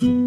দুঃখের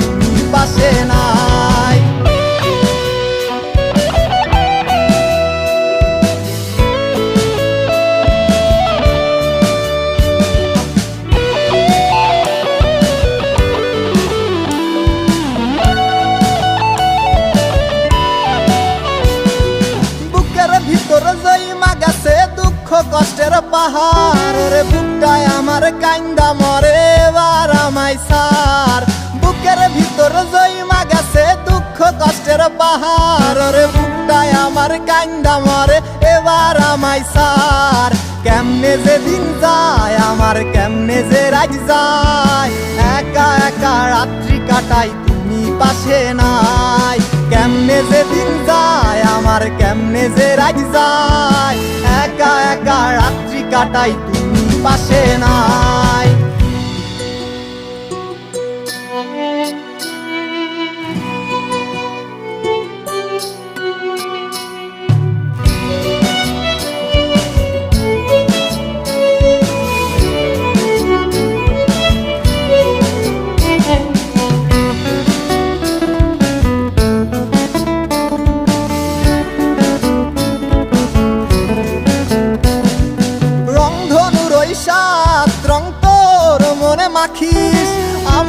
তুমি পাশে নাই। বুকের ভিতর দুঃখ কষ্টের পাহাড় রে বুকটায় আমার কান্দা মরে সার ভিতর জইমা গেছে দুঃখ কষ্টের পাহাড়। রে বুকটায় আমার কান্দা মরে, এবার আমায় সার। কেমনে যে দিন যায়, আমার কেমনে যে রাজ যায়। একা একা রাত্রি কাটাই, তুমি পাশে নাই। কেমনে যে দিন যায়, আমার কেমনে যে রাজ যায়। একা একা রাত্রি কাটাই, তুমি পাশে নাই।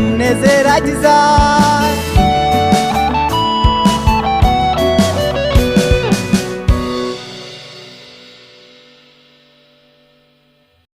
কেমনে যে